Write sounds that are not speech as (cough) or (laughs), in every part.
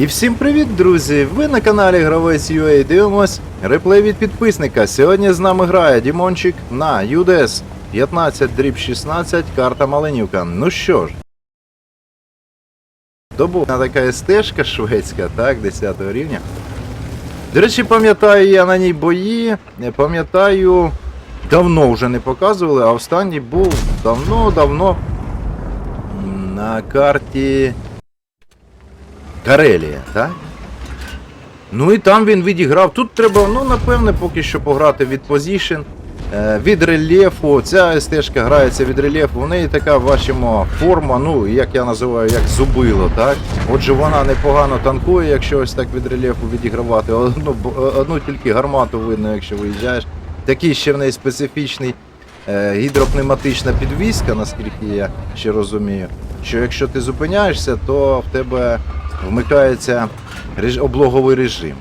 І всім привіт, друзі! Ви на каналі Гравець UA дивимось реплей від підписника. Сьогодні з нами грає Дімончик на UDS 15 дріб 16, карта Маленівка. Ну що ж. Добуна така стежка шведська, так, 10 рівня. До речі, пам'ятаю я на ній бої, пам'ятаю, давно вже не показували, а останній був давно-давно на карті Карелія, так? Ну і там він відіграв. Тут треба, ну, напевне, поки що пограти від позішн, е, від рельєфу. Ця стежка грається від рельєфу. У неї така, бачимо, форма, ну, як я називаю, як зубило, так? Отже, вона непогано танкує, якщо ось так від рельєфу відігравати. Одну, одну тільки гармату видно, якщо виїжджаєш. Такий ще в неї специфічний е, гідропневматична підвізка, наскільки я ще розумію. Що якщо ти зупиняєшся, то в тебе вмикається облоговий режим.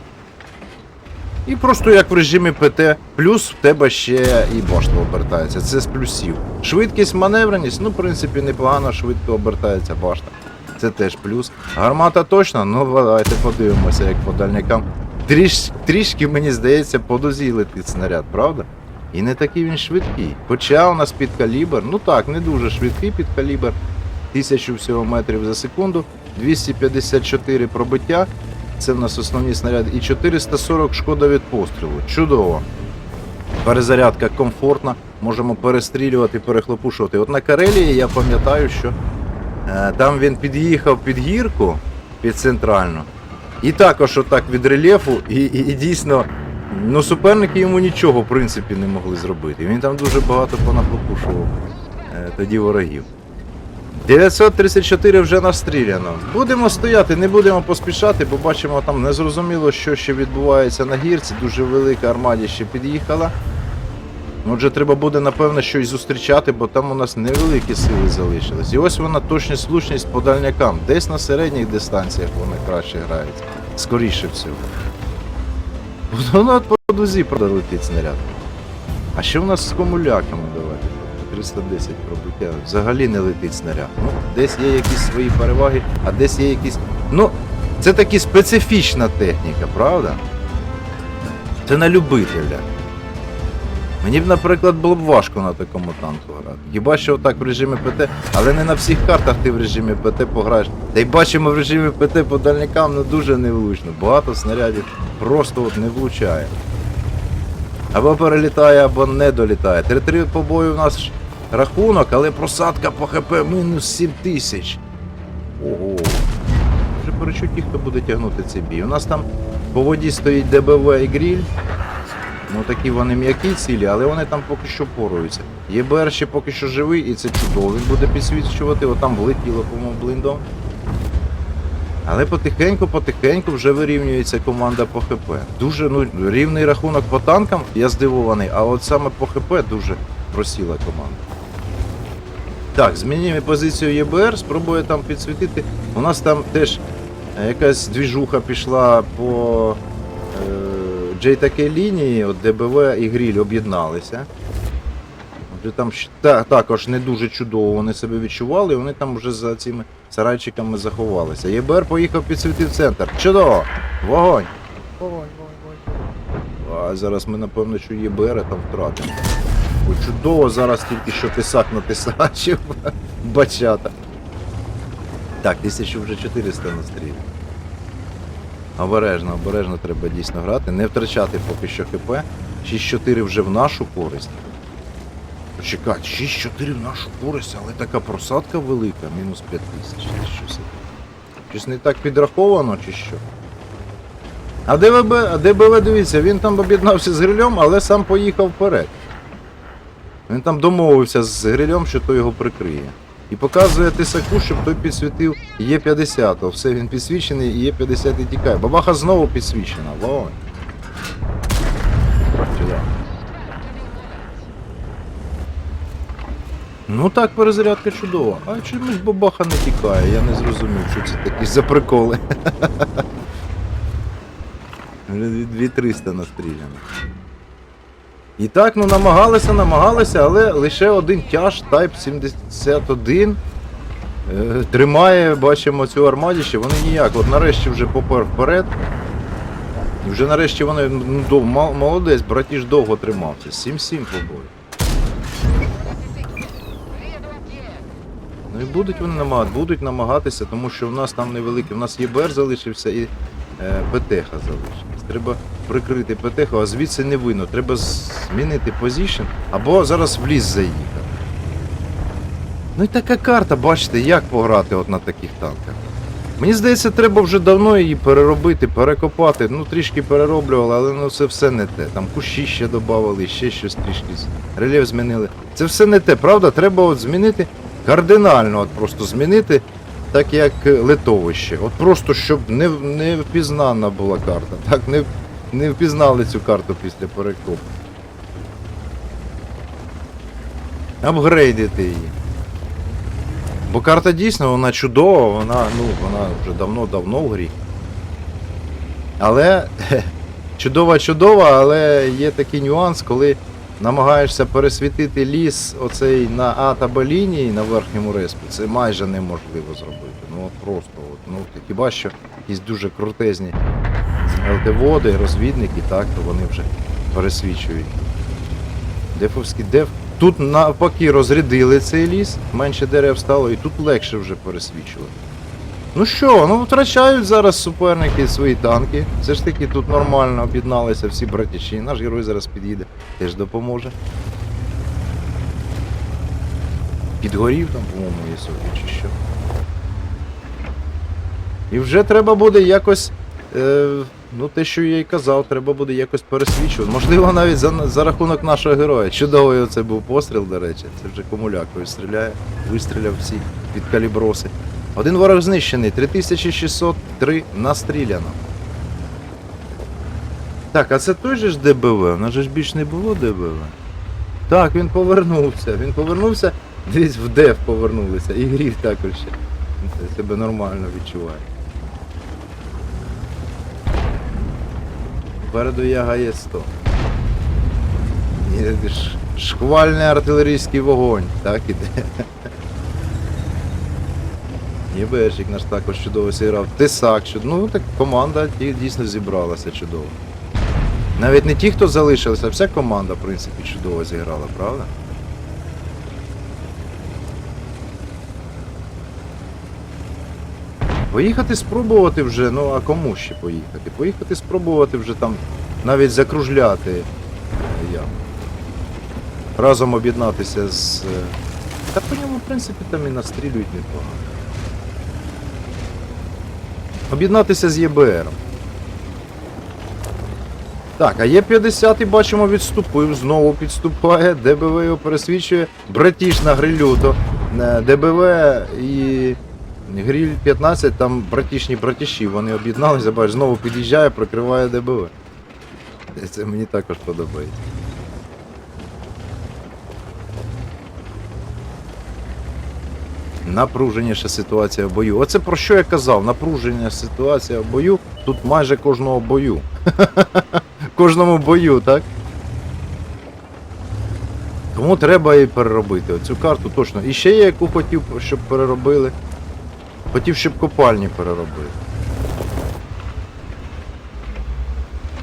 І просто як в режимі ПТ, плюс в тебе ще і башта обертається. Це з плюсів. Швидкість, маневреність, ну, в принципі, непогано швидко обертається башта. Це теж плюс. Гармата точно, ну давайте подивимося, як по дальнякам. Тріш... Трішки, мені здається, по дозі летить снаряд, правда? І не такий він швидкий. Хоча у нас під калібр, ну так, не дуже швидкий під калібр. 1000 всього метрів за секунду, 254 пробиття. Це в нас основні снаряди. І 440 шкода від пострілу. Чудово. Перезарядка комфортна. Можемо перестрілювати, перехлопушувати. От на Карелії я пам'ятаю, що е, там він під'їхав під гірку, під центральну. І також отак від рельєфу, і, і, і дійсно, ну суперники йому нічого в принципі не могли зробити. Він там дуже багато понахлопушував е, тоді ворогів. 934 вже настріляно. Будемо стояти, не будемо поспішати, бо бачимо там незрозуміло, що ще відбувається на гірці. Дуже велика армаді ще під'їхала. Отже, треба буде, напевно, щось зустрічати, бо там у нас невеликі сили залишились. І ось вона точність, слушність по дальнякам. Десь на середніх дистанціях вони краще грають. Скоріше всього. Воно по дузі летить снаряд. А що в нас з комуляками? 310 пробиття. Взагалі не летить снаряд. Ну, десь є якісь свої переваги, а десь є якісь. Ну, це таки специфічна техніка, правда? Це на любителя. Мені б, наприклад, було б важко на такому танку грати. Хіба що отак в режимі ПТ, але не на всіх картах ти в режимі ПТ пограєш. Та й бачимо в режимі ПТ по дальникам ну дуже невлучно. Багато снарядів просто от не влучає. Або перелітає, або не долітає. 3-3 по бою у нас рахунок, але просадка по ХП мінус 7 тисяч. Ого. Вже перечуть ті, хто буде тягнути цей бій. У нас там по воді стоїть ДБВ і гріль. Ну такі вони м'які цілі, але вони там поки що поруються. ЄБР ще поки що живий і це чудово. Він буде підсвічувати, отам влетіло, по-моєму, блиндом. Але потихеньку, потихеньку вже вирівнюється команда по ХП. Дуже ну, рівний рахунок по танкам, я здивований, а от саме по ХП дуже просіла команда. Так, змінюємо позицію ЄБР, спробує там підсвітити. У нас там теж е, якась двіжуха пішла по е, JTK лінії, от ДБВ і Гріль об'єдналися. Там та, також не дуже чудово вони себе відчували, і вони там вже за цими сарайчиками заховалися. ЄБР поїхав підсвітив центр. Чудово! Вогонь! Вогонь, вогонь, вогонь. А зараз ми, напевно, що ЄБР там втратимо. О, чудово зараз тільки що тисак натисачив. (laughs) Бачата. Так, 1400 настріл. Обережно, обережно треба дійсно грати, не втрачати поки що ХП. 6-4 вже в нашу користь. Почекайте, 6-4 в нашу користь, але така просадка велика, мінус 5 тисяч. Щось, щось не так підраховано чи що? А ДВБ, а ДБВ, дивіться, він там об'єднався з грилем, але сам поїхав вперед. Він там домовився з грилем, що той його прикриє. І показує тисаку, щоб той підсвітив Є50. Все, він підсвічений і Є50 і тікає. Бабаха знову підсвічена. Вогонь. Ну так, перезарядка чудова. А чомусь бабаха не тікає, я не зрозумів, що це такі за приколи. (laughs) Вже 2300 настріляно. І так, ну намагалися, намагалися, але лише один тяж Type 71 Е, Тримає, бачимо, цю армадіще, вони ніяк. От нарешті вже попер вперед. І вже нарешті вони ну, дов- молодець, братіж довго тримався. 7-7 по бою. Ну і будуть вони намагатися, будуть намагатися, тому що в нас там невеликий, в нас ЄБР залишився і е, ПТХ залишився. Треба прикрити ПТХ, а звідси не видно. Треба змінити позицію або зараз в ліс заїхати. Ну і така карта, бачите, як пограти от на таких танках. Мені здається, треба вже давно її переробити, перекопати. Ну, трішки перероблювали, але ну це все не те. Там кущі ще додавали, ще щось трішки рельєф змінили. Це все не те, правда? Треба от змінити кардинально, от просто змінити, так як е, литовище. От просто щоб не, не впізнана була карта. Так, не, не впізнали цю карту після перекопу. Апгрейдити її. Бо карта дійсно вона чудова, вона, ну, вона вже давно-давно в грі. Але (laughs) чудова чудова, але є такий нюанс, коли намагаєшся пересвітити ліс оцей на А та Б лінії на верхньому респі, це майже неможливо зробити. Ну от просто, от, ну хіба що якісь дуже крутезні ЛТ-води, розвідники, так, то вони вже пересвічують. Дефовський деф. Тут навпаки розрядили цей ліс, менше дерев стало, і тут легше вже пересвічувати. Ну що, ну втрачають зараз суперники свої танки. Все ж таки тут нормально об'єдналися всі братячі. Наш герой зараз під'їде, теж допоможе. Підгорів там, по-моєму, є сьогодні чи що. І вже треба буде якось. Е, ну, те, що я й казав, треба буде якось пересвічувати. Можливо, навіть за, за рахунок нашого героя. Чудовий оце був постріл, до речі. Це вже комулякою стріляє. Вистріляв всі під каліброси. Один ворог знищений, 3603 настріляно. Так, а це той же ж ДБВ? У нас же ж більш не було ДБВ. Так, він повернувся. Він повернувся, десь в ДЕФ повернулися. І гріх також ще. Це себе нормально відчуває. Попереду Яга є 100. Шквальний артилерійський вогонь, так іде. ЄБшик наш також чудово зіграв. Тисак, чуд- ну так команда дійсно зібралася чудово. Навіть не ті, хто залишилися, а вся команда, в принципі, чудово зіграла, правда? Поїхати спробувати вже, ну а кому ще поїхати? Поїхати спробувати вже там навіть закружляти яму. Разом об'єднатися з. е, Та по ньому, в принципі, там і настрілюють непогано. Об'єднатися з ЄБР. Так, а Є50 бачимо відступив, знову підступає, ДБВ його пересвічує, братіш на грилю, то е, ДБВ і гриль 15, там братішні братіші, вони об'єдналися, бачиш, знову під'їжджає, прикриває ДБВ. Це мені також подобається. Напруженіша ситуація в бою. Оце про що я казав? Напружена ситуація в бою. Тут майже кожного бою. (laughs) Кожному бою, так? Тому треба і переробити. Оцю карту точно. І ще є яку хотів, щоб переробили. Хотів, щоб копальні переробили.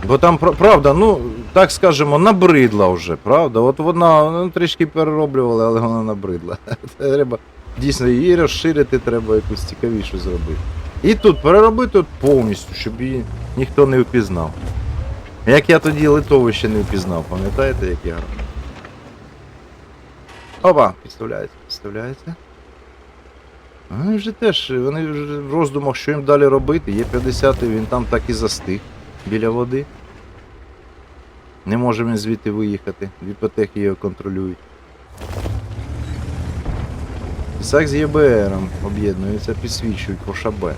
Бо там, правда, ну, так скажемо, набридла вже, правда? От вона ну, трішки перероблювала, але вона набридла. (laughs) Треба дійсно її розширити, треба якусь цікавішу зробити. І тут переробити повністю, щоб її ніхто не впізнав. Як я тоді литовище не впізнав, пам'ятаєте, як я грав? Опа, підставляється, підставляється. Вони вже теж, вони вже в роздумах, що їм далі робити. Є 50 він там так і застиг біля води. Не може він звідти виїхати. Дві патехи його контролюють. Ісак з ЄБРом об'єднуються, підсвічують Фоша Б.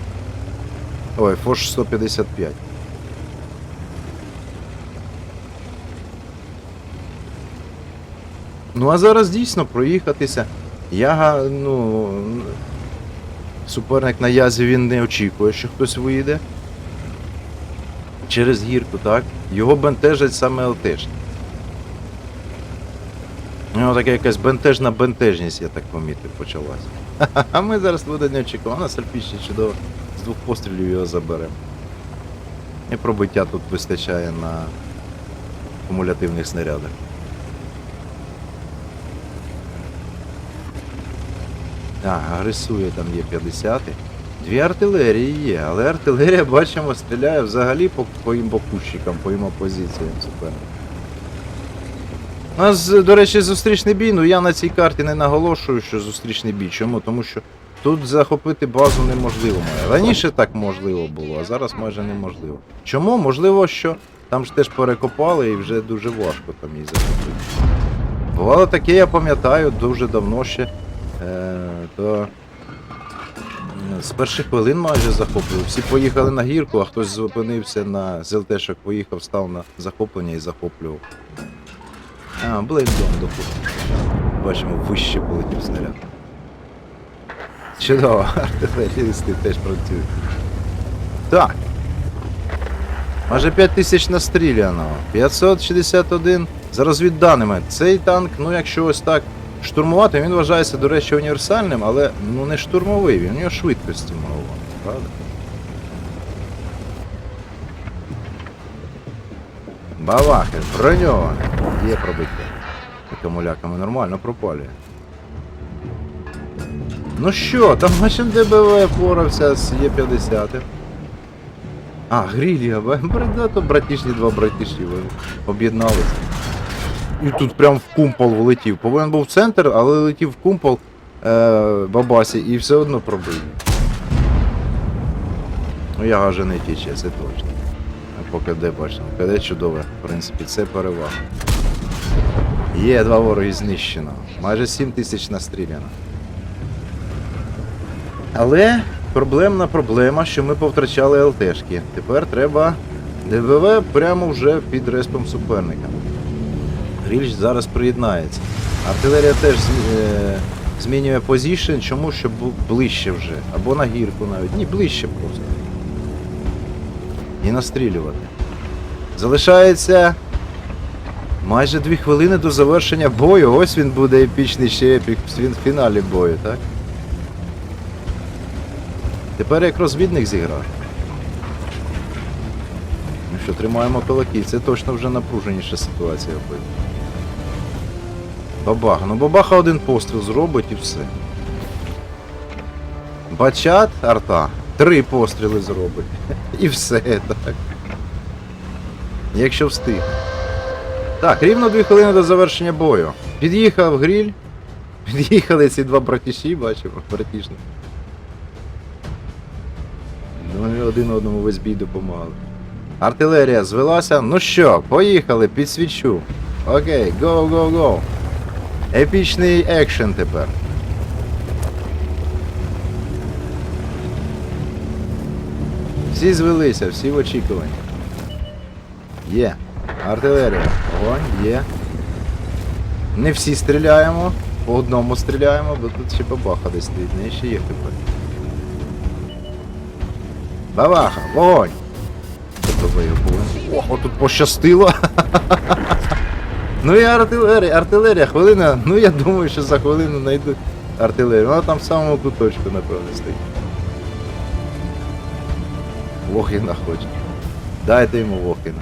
Ой, Фош 155. Ну а зараз дійсно проїхатися. Яга, ну. Суперник на язі він не очікує, що хтось вийде. Через гірку, так? Його бентежать саме ЛТшні. У нього така якась бентежна бентежність, я так помітив, почалась. (laughs) А ми зараз буде неочікувано, сальпіще чудово. З двох пострілів його заберемо. І пробиття тут вистачає на кумулятивних снарядах. Так, агресує там є 50 Дві артилерії є, але артилерія, бачимо, стріляє взагалі по, по імбокущикам, по імопозиціям суперника. У нас, до речі, зустрічний бій, ну я на цій карті не наголошую, що зустрічний бій. Чому? Тому що тут захопити базу неможливо. Раніше так можливо було, а зараз майже неможливо. Чому? Можливо, що там ж теж перекопали і вже дуже важко там її захопити. Бувало таке, я пам'ятаю, дуже давно ще. Е, то з перших хвилин майже захоплював. Всі поїхали на гірку, а хтось зупинився на з ЛТшок, поїхав, став на захоплення і захоплював. А, блейндом доходить. Бачимо, вище полетів снаряд. Чудово, (laughs) артилерісти теж працюють. Так. Майже 5 тисяч настріляно. 561 за розвідданими. Цей танк, ну якщо ось так штурмувати, він вважається, до речі, універсальним, але ну не штурмовий, він у нього швидкості мало, правда? Бавахи, броньований. Є пробиття. Акумуляками нормально пропалює. Ну що, там бачимо ДБВ впорався з Є50. А, грілія, то братішні два братіші, об'єдналися. І тут прям в кумпол влетів. Повинен був в центр, але летів в кумпол е, бабасі і все одно пробив. Ну я гаже не тіче, це точно. А по КД бачимо. КД чудове, в принципі, це перевага. Є два вороги знищено. Майже 7 тисяч настріляно. Але проблемна проблема, що ми повтрачали ЛТшки. Тепер треба ДВВ прямо вже під респом суперника. Грільч зараз приєднається. Артилерія теж е, змінює позішн, чому щоб був ближче вже. Або на гірку навіть. Ні, ближче просто. І настрілювати. Залишається майже дві хвилини до завершення бою. Ось він буде епічний ще епік в фіналі бою, так? Тепер як розвідник зіграв. Ну що, тримаємо кулаки, це точно вже напруженіша ситуація буде. Бабаха. Ну бабаха один постріл зробить і все. Бачат арта. Три постріли зробить. (laughs) І все так. Якщо встиг. Так, рівно дві хвилини до завершення бою. Під'їхав гріль. Під'їхали ці два братіші, бачимо, братішні. Ну, Вони один одному весь бій допомагали. Артилерія звелася. Ну що, поїхали, підсвічу. Окей, го, го, го. Епічний екшен тепер. Всі звелися, всі в очікуванні. Є. Артилерія. Огонь, є. Не всі стріляємо. По одному стріляємо, бо тут ще бабаха десь стоїть, не ще є тепер. Бабаха, вогонь! Ого, тут пощастило. (laughs) ну і артилерія, артилерія, хвилина. Ну я думаю, що за хвилину знайдуть артилерію. Вона там в самому куточку, напевно, стоїть. Вохіна хоче. Дайте йому Вохіна.